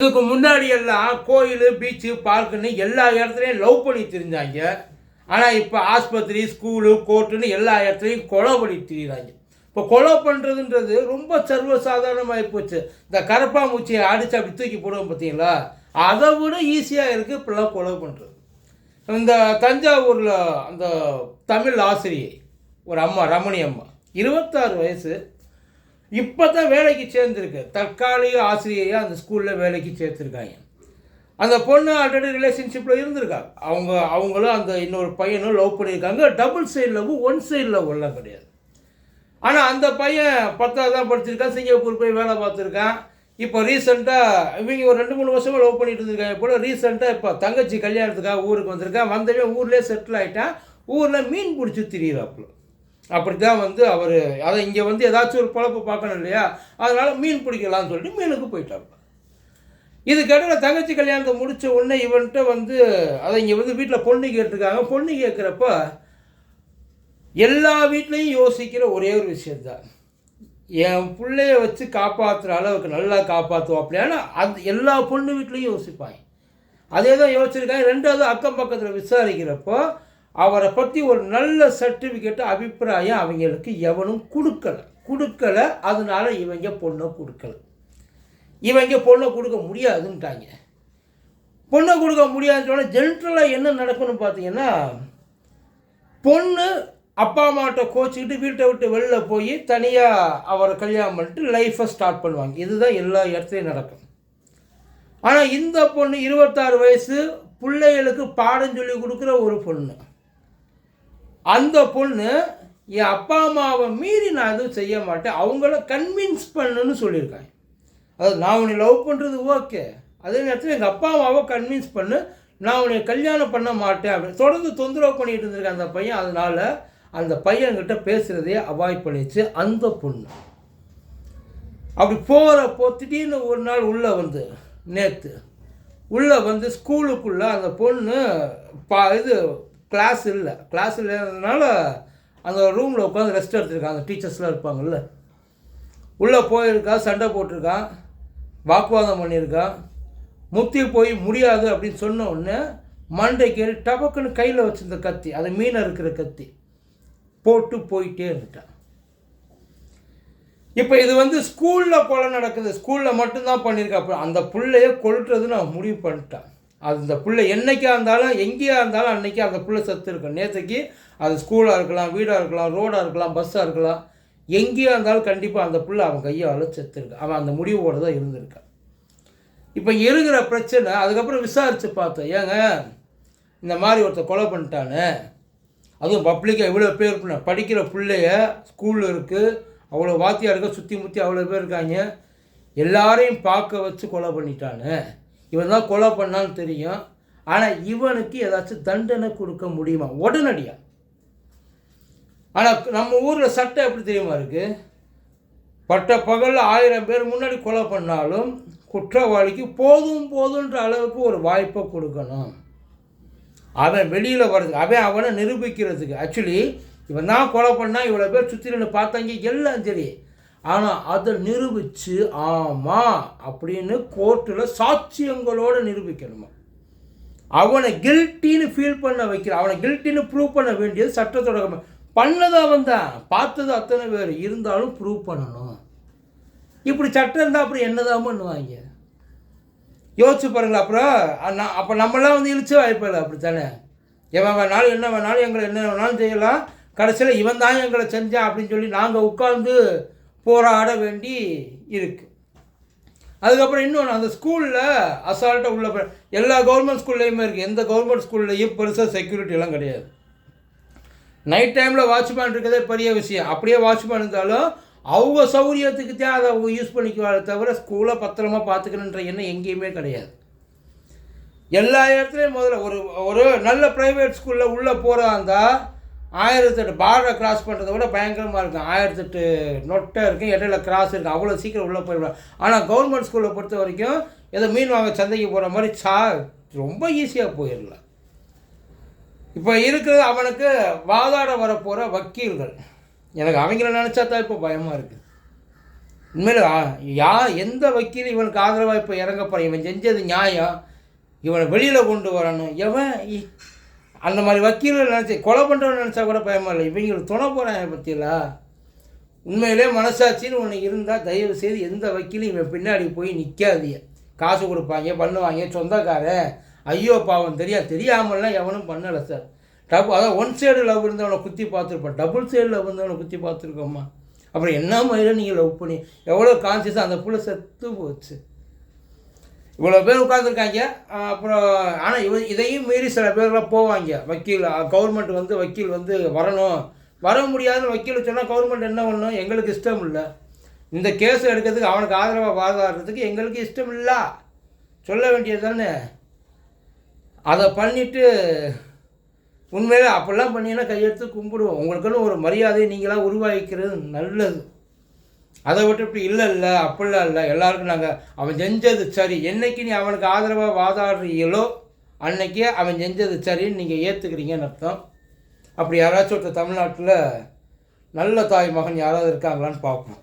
இதுக்கு முன்னாடி எல்லாம் கோயில் பீச்சு பார்க்குன்னு எல்லா இடத்துலையும் லவ் பண்ணி தெரிஞ்சாங்க ஆனால் இப்போ ஆஸ்பத்திரி ஸ்கூலு கோர்ட்டுன்னு எல்லா இடத்துலையும் கொலை பண்ணி தெரியுறாங்க இப்போ கொலை பண்ணுறதுன்றது ரொம்ப சர்வசாதாரணமாக போச்சு. இந்த கரப்பாம்பூச்சியை அடித்து அப்படி தூக்கி போடுவோம் பார்த்தீங்களா அதை விட ஈஸியாக இருக்குது இப்படிலாம் கொலை பண்ணுறது இந்த தஞ்சாவூரில் அந்த தமிழ் ஆசிரியை ஒரு அம்மா ரமணி அம்மா இருபத்தாறு வயசு இப்போ தான் வேலைக்கு சேர்ந்துருக்கு. தற்காலிக ஆசிரியையாக அந்த ஸ்கூலில் வேலைக்கு சேர்த்துருக்காங்க. அந்த பொண்ணு ஆல்ரெடி ரிலேஷன்ஷிப்பில் இருந்திருக்கா. அவங்க அவங்களும் அந்த இன்னொரு பையனும் லவ் பண்ணியிருக்காங்க. Double side love one side லவ்லாம் கிடையாது. ஆனால் அந்த பையன் பத்தாவது தான் படிச்சிருக்கான். சிங்கப்பூர் போய் வேலை பார்த்துருக்கான். இப்போ ரீசெண்டாக இவங்க ஒரு ரெண்டு மூணு வருஷமாக லவ் பண்ணிட்டு இருந்திருக்காங்க போல. ரீசெண்டாக இப்போ தங்கச்சி கல்யாணத்துக்காக ஊருக்கு வந்திருக்கான். வந்தவே ஊர்லேயே செட்டில் ஆகிட்டான் ஊரில் மீன் பிடிச்சி திரியிறாப்புல. அப்படி தான் வந்து அவர் அதை இங்கே வந்து ஏதாச்சும் ஒரு பொழப்பு பார்க்கணும் இல்லையா? அதனால் மீன் பிடிக்கலாம்னு சொல்லிட்டு மீனுக்கு போயிட்டாப்புல இதுக்கிடையில் தங்கச்சி கல்யாணத்தை முடித்த உடனே இவன்கிட்ட வந்து அதை இங்கே வந்து வீட்டில் பொண்ணு கேட்டிருக்காங்க. பொண்ணு கேட்குறப்ப எல்லா வீட்லேயும் யோசிக்கிற ஒரே ஒரு விஷயந்தான் என் பிள்ளைய வச்சு காப்பாற்றுற அளவுக்கு நல்லா காப்பாற்றுவோம் அப்படின்னா அந்த எல்லா பொண்ணு வீட்லேயும் யோசிப்பாங்க. அதே தான் யோசிச்சிருக்காங்க. ரெண்டாவது அக்கம் பக்கத்தில் விசாரிக்கிறப்போ அவரை பற்றி ஒரு நல்ல சர்டிஃபிகேட்டு அபிப்பிராயம் அவங்களுக்கு எவனும் கொடுக்கல. கொடுக்கல அதனால இவங்க பொண்ணை கொடுக்கல. இவங்க பொண்ணை கொடுக்க முடியாதுன்ட்டாங்க. பொண்ணை கொடுக்க முடியாதுன்னு சொன்னால் ஜென்ரலாக என்ன நடக்கும்னு பார்த்தீங்கன்னா பொண்ணு அப்பா அம்மாட்ட கோச்சிக்கிட்டு வீட்டை விட்டு வெளில போய் தனியாக அவரை கல்யாணம் பண்ணிட்டு லைஃப்பை ஸ்டார்ட் பண்ணுவாங்க. இதுதான் எல்லா இடத்துலையும் நடக்கும். ஆனால் இந்த பொண்ணு இருபத்தாறு வயசு பிள்ளைகளுக்கு பாடம் சொல்லி கொடுக்குற ஒரு பொண்ணு. அந்த பொண்ணு என் அப்பா அம்மாவை மீறி நான் எதுவும் செய்ய மாட்டேன். அவங்கள கன்வின்ஸ் பண்ணுன்னு சொல்லியிருக்காங்க. அது நான் உன்னை லவ் பண்ணுறது ஓகே அதே நேரத்தில் எங்கள் அப்பா அம்மாவை கன்வின்ஸ் பண்ணு. நான் உன்னை கல்யாணம் பண்ண மாட்டேன் அப்படின்னு தொடர்ந்து தொந்தரவு பண்ணிகிட்டு இருந்திருக்கேன் அந்த பையன். அதனால் அந்த பையன்கிட்ட பேசுகிறதையே அவாய்ட் பண்ணிச்சு அந்த பொண்ணு. அப்படி போகிறப்போ திடீர்னு ஒரு நாள் உள்ளே வந்து நேற்று உள்ளே வந்து ஸ்கூலுக்குள்ளே அந்த பொண்ணு பா இது கிளாஸ் இல்லை. கிளாஸ் இல்லைனால அந்த ரூமில் உட்காந்து ரெஸ்ட் எடுத்துருக்கான் அந்த டீச்சர்ஸ்லாம் இருப்பாங்கல்ல. உள்ளே போயிருக்கா சண்டை போட்டிருக்கான் வாக்குவாதம் பண்ணியிருக்கான் முத்தி போய் முடியாது அப்படின்னு சொன்ன உடனே மண்டைக்கு டபக்குன்னு கையில் வச்சிருந்த கத்தி அது மீனை இருக்கிற கத்தி போட்டு போயிட்டே இருந்துட்டான் இப்போ இது வந்து ஸ்கூலில் கொலை நடக்குது. ஸ்கூலில் மட்டும்தான் பண்ணியிருக்கா. அப்போ அந்த பிள்ளைய கொல்றதுன்னு அவன் முடிவு பண்ணிட்டான். அது பிள்ளை என்றைக்காக இருந்தாலும் எங்கேயா இருந்தாலும் அன்றைக்கி அந்த பிள்ளை செத்து இருக்கும். நேற்றுக்கு அது ஸ்கூலாக இருக்கலாம் வீடாக இருக்கலாம் ரோடாக இருக்கலாம் பஸ்ஸாக இருக்கலாம். எங்கேயா இருந்தாலும் கண்டிப்பாக அந்த பிள்ளை அவன் கையால் செத்துருக்கு அவன் அந்த முடிவோடு தான் இருந்திருக்கான். இப்போ இருக்கிற பிரச்சனை அதுக்கப்புறம் விசாரித்து பார்த்தேன் ஏங்க இந்த மாதிரி ஒருத்தர் கொலை பண்ணிட்டானே. அதுவும் பப்ளிக்காக இவ்வளோ பேர் பண்ண படிக்கிற பிள்ளைய ஸ்கூலில் இருக்குது அவ்வளோ வாத்தியாக இருக்க சுற்றி முற்றி அவ்வளோ பேர் இருக்காங்க. எல்லாரையும் பார்க்க வச்சு கொலை பண்ணிட்டானே. இவன் தான் கொலை பண்ணான்னு தெரியும். ஆனால் இவனுக்கு ஏதாச்சும் தண்டனை கொடுக்க முடியுமா? உடனடியாக ஆனால் நம்ம ஊரில் சட்டம் எப்படி தெரியுமா இருக்குது பட்ட பகலில் ஆயிரம் பேர் முன்னாடி கொலை பண்ணாலும் குற்றவாளிக்கு போதும் போதுன்ற அளவுக்கு ஒரு வாய்ப்பை கொடுக்கணும். அவன் வெளியில் வர்றதுக்கு அவன் அவனை நிரூபிக்கிறதுக்கு. ஆக்சுவலி இவன் தான் கொலை பண்ணால் இவ்வளோ பேர் சுற்றி நின்று பார்த்தாங்க. எல்லாம் சரி. ஆனால் அதை நிரூபித்து ஆமாம் அப்படின்னு கோர்ட்டில் சாட்சியங்களோடு நிரூபிக்கணுமா? அவனை கில்ட்டின்னு ஃபீல் பண்ண வைக்கிற அவனை கில்ட்டின்னு ப்ரூவ் பண்ண வேண்டியது சட்டத்தோட கடமை. பண்ணது அவன் தான். பார்த்தது அத்தனை பேர். இருந்தாலும் ப்ரூவ் பண்ணணும். இப்படி சட்டம் இருந்தால் அப்புறம் என்னதான் பண்ணுவாங்க? யோசிச்சு பாருங்களா அப்புறம் நான் அப்போ நம்மளாம் வந்து இழிச்சு வாய்ப்பில்லை அப்படி தானே எவன் வேணாலும் என்ன வேணாலும் எங்களை என்ன வேணாலும் செய்யலாம். கடைசியில் இவன் தான் எங்களை செஞ்சான் அப்படின்னு சொல்லி நாங்கள் உட்காந்து போராட வேண்டி இருக்கு. அதுக்கப்புறம் இன்னொன்று அந்த ஸ்கூலில் அசால்ட்டாக உள்ள எல்லா கவர்மெண்ட் ஸ்கூல்லையுமே இருக்குது எந்த கவர்மெண்ட் ஸ்கூல்லையும் பெருசாக செக்யூரிட்டிலாம் கிடையாது. நைட் டைமில் வாட்ச்மேன் இருக்கிறதே பெரிய விஷயம். அப்படியே வாட்ச்மேன் இருந்தாலும் அவங்க சௌகரியத்துக்கு தான் அதை அவங்க யூஸ் பண்ணிக்குவாங்க தவிர ஸ்கூலை பத்திரமா பார்த்துக்கணுன்ற எண்ணம் எங்கேயுமே கிடையாது. எல்லா இடத்துலையும் முதல்ல ஒரு ஒரு நல்ல ப்ரைவேட் ஸ்கூலில் உள்ளே போகிறதா இருந்தால் ஆயிரத்தெட்டு பார்டரை கிராஸ் பண்ணுறத விட பயங்கரமாக இருக்கும் ஆயிரத்தெட்டு நொட்டை இருக்கும் இடையில கிராஸ் இருக்கும் அவ்வளோ சீக்கிரம் உள்ளே போயிடுவாங்க ஆனால் கவர்மெண்ட் ஸ்கூலை பொறுத்த வரைக்கும் ஏதோ மீன் வாங்க சந்தைக்கு போகிற மாதிரி சா ரொம்ப ஈஸியாக போயிடலாம் இப்போ இருக்கிறது அவனுக்கு வாதாட வரப்போகிற வக்கீல்கள். எனக்கு அவங்கள நினச்சா தான் இப்போ பயமாக இருக்குது உண்மையில யா எந்த வக்கீல் இவனுக்கு ஆதரவாக இப்போ இறங்க இவன் செஞ்சது நியாயம். இவனை வெளியில் கொண்டு வரணும். எவன் இ- அந்த மாதிரி வக்கீல் நினச்சி கொலை பண்ணுறவன் நினச்சா கூட பயமா இல்லை. இவங்களுக்கு துணை போகிறேன் பற்றியில உண்மையிலே மனசாட்சின்னு ஒன்று இருந்தால் தயவு செய்து எந்த வக்கீலும் இவன் பின்னாடி போய் நிற்காதீங்க காசு கொடுப்பாங்க பண்ணுவாங்க சொந்தக்காரன். ஐயோ பாவம் தெரியா தெரியாமல்லாம் எவனும் பண்ணலை சார். டபு அதான் ஒன் சைடு லவ் இருந்தவனை குத்தி பார்த்துருப்போம். டபுள் சைடு லவ் இருந்தவனை குத்தி பார்த்துருக்கோம்மா அப்புறம் என்ன மாதிரி நீங்கள் லவ் பண்ணி எவ்வளோ கான்சியஸாக அந்த புள்ள செத்து போச்சு. இவ்வளோ பேர் உட்காந்துருக்காங்க அப்புறம் ஆனால் இவ இதையும் மீறி சில பேர்லாம் போவாங்க. வக்கீல் கவர்மெண்ட் வந்து வக்கீல் வந்து வரணும். வர முடியாதுன்னு வக்கீல் சொன்னால் கவர்மெண்ட் என்ன பண்ணணும் எங்களுக்கு இஷ்டம் இல்லை. இந்த கேஸ் எடுக்கிறதுக்கு அவனுக்கு ஆதரவாக வாதாடுறதுக்கு எங்களுக்கு இஷ்டம் இல்லை. சொல்ல வேண்டியது தானே? அதை பண்ணிவிட்டு உண்மையிலே அப்படிலாம் பண்ணீங்கன்னா கையெடுத்து கும்பிடுவோம். உங்களுக்குன்னு ஒரு மரியாதையை நீங்களாக உருவாக்கிக்கிறது நல்லது. அதை விட்டு இப்படி இல்லை இல்லை அப்படிலாம் இல்லை. எல்லாருக்கும் நாங்கள் அவன் செஞ்சது சரி. என்னைக்கு நீ அவனுக்கு ஆதரவாக வாதாடுறீங்களோ அன்னைக்கே அவன் செஞ்சது சரின்னு நீங்கள் ஏற்றுக்கிறீங்கன்னு அர்த்தம். அப்படி யாராச்சும் ஒருத்தர் தமிழ்நாட்டில் நல்ல தாய் மகன் யாராவது இருக்காங்களான்னு பார்ப்போம்.